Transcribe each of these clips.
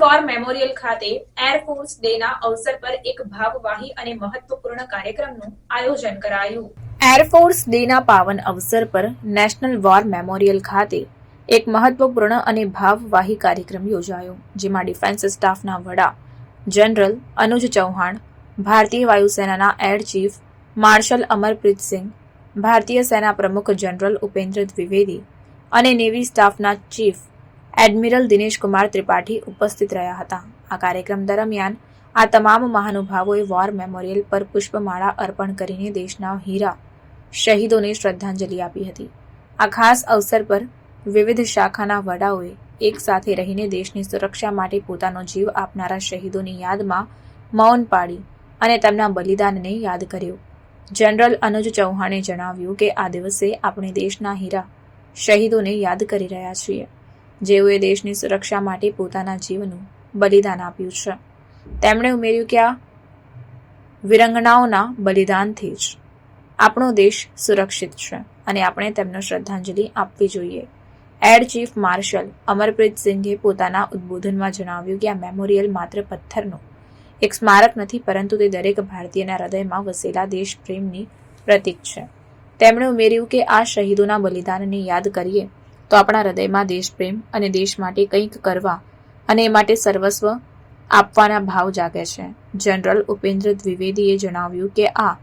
War memorial ખાતે air force ડેના અવસર પર એક ભાવવાહી અને મહત્વપૂર્ણ કાર્યક્રમનું આયોજન કરાયું. એરફોર્સ ડેના પાવન અવસર પર નેશનલ વોર મેમોરિયલ ખાતે એક મહત્વપૂર્ણ અને ભાવવાહી કાર્યક્રમ યોજાયો, જેમાં ડિફેન્સ સ્ટાફના વડા જનરલ અનુજ ચૌહાણ, ભારતીય વાયુસેનાના air chief marshal Amarpreet Singh ભારતીય સેના પ્રમુખ જનરલ ઉપેન્દ્ર દ્વિવેદી અને નેવી સ્ટાફના ચીફ એડમિરલ દિનેશ કુમાર ત્રિપાઠી ઉપસ્થિત રહ્યા હતા. આ કાર્યક્રમ દરમિયાન આ તમામ મહાનુભાવોએ વોર મેમોરિયલ પર પુષ્પમાળા અર્પણ કરીને દેશના હીરા શહીદોને શ્રદ્ધાંજલિ આપી હતી. આ ખાસ અવસર પર વિવિધ શાખાના વડાઓએ એક સાથે રહીને દેશની સુરક્ષા માટે પોતાનો જીવ આપનારા શહીદોની યાદમાં મૌન પાડી અને તેમના બલિદાનને યાદ કર્યું. જનરલ અનુજ ચૌહાણે જણાવ્યું કે આ દિવસે આપણે દેશના હીરા શહીદોને યાદ કરી રહ્યા છીએ. જેઓએ દેશની સુરક્ષા માટે પોતાના જીવનું બલિદાન આપ્યું છે. તેમણે ઉમેર્યું કે આ વિરંગનાઓના બલિદાનથી જ આપણો દેશ સુરક્ષિત છે અને આપણે તેમને શ્રદ્ધાંજલિ આપવી જોઈએ. એર ચીફ માર્શલ અમરપ્રીત સિંઘે પોતાના ઉદ્બોધનમાં જણાવ્યું કે આ મેમોરિયલ માત્ર પથ્થરનું એક સ્મારક નથી, પરંતુ તે દરેક ભારતીયના હૃદયમાં વસેલા દેશપ્રેમની પ્રતીક છે. તેમણે ઉમેર્યું કે આ શહીદોના બલિદાનને યાદ કરીએ તો આપણા હૃદયમાં દેશપ્રેમ અને દેશ માટે કંઈક કરવા અને એ માટે સર્વસ્વ આપવાના ભાવ જાગે છે. જનરલ ઉપેન્દ્ર દ્વિવેદીએ જણાવ્યું કે આ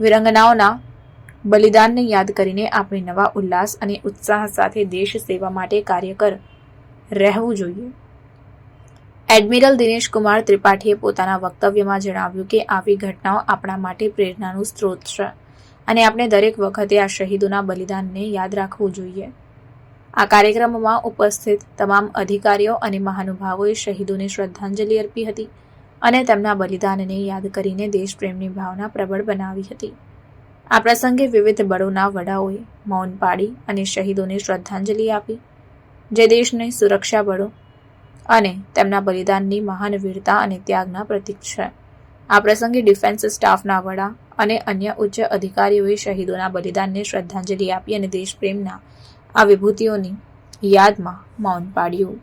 વિરંગનાઓના બલિદાનને યાદ કરીને આપણે નવા ઉલ્લાસ અને ઉત્સાહ સાથે દેશ સેવા માટે કાર્યકર રહેવું જોઈએ. એડમિરલ દિનેશ કુમાર ત્રિપાઠીએ પોતાના વક્તવ્યમાં જણાવ્યું કે આવી ઘટનાઓ આપણા માટે પ્રેરણાનું સ્ત્રોત છે અને આપણે દરેક વખતે આ શહીદોના બલિદાનને યાદ રાખવું જોઈએ. આ કાર્યક્રમમાં ઉપસ્થિત તમામ અધિકારીઓ અને મહાનુભાવોએ શહીદોને શ્રદ્ધાંજલિ અર્પી હતી અને તેમના બલિદાનને યાદ કરીને દેશપ્રેમની ભાવના પ્રબળ બનાવી હતી. આ પ્રસંગે વિવિધ બળોના વડાઓએ મૌન પાડી અને શહીદોને શ્રદ્ધાંજલિ આપી. જે દેશને સુરક્ષા બળો અને તેમના બલિદાનની મહાન વીરતા અને ત્યાગના પ્રતીક છે. આ પ્રસંગે ડિફેન્સ સ્ટાફના વડા અને અન્ય ઉચ્ચ અધિકારીઓએ શહીદોના બલિદાનને શ્રદ્ધાંજલિ આપી અને દેશપ્રેમના આ વિભૂતિઓની યાદમાં મૌન પાડ્યું.